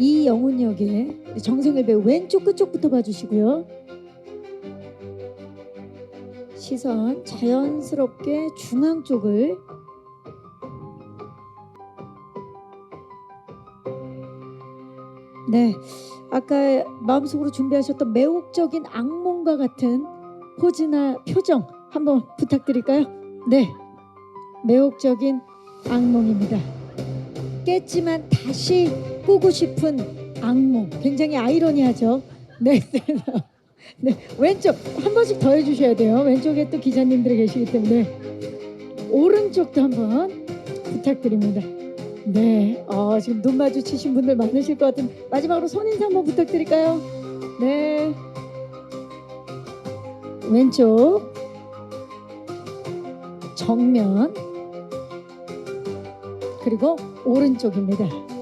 이영훈 역의 정성일 배우 왼쪽 끝쪽부터 봐주시고요. 시선 자연스럽게 중앙 쪽을 네, 아까 마음속으로 준비하셨던 매혹적인 악몽과 같은 포즈나 표정 한번 부탁드릴까요? 네, 매혹적인 악몽입니다. 깼지만 다시 꾸고 싶은 악몽. 굉장히 아이러니하죠. 네, 네, 네. 왼쪽 한 번씩 더 해주셔야 돼요. 왼쪽에 또 기자님들이 계시기 때문에 오른쪽도 한번 부탁드립니다. 네, 어, 지금 눈 마주치신 분들 많으실 것 같은 마지막으로 손 인사 한번 부탁드릴까요? 네, 왼쪽 정면 그리고 오른쪽입니다.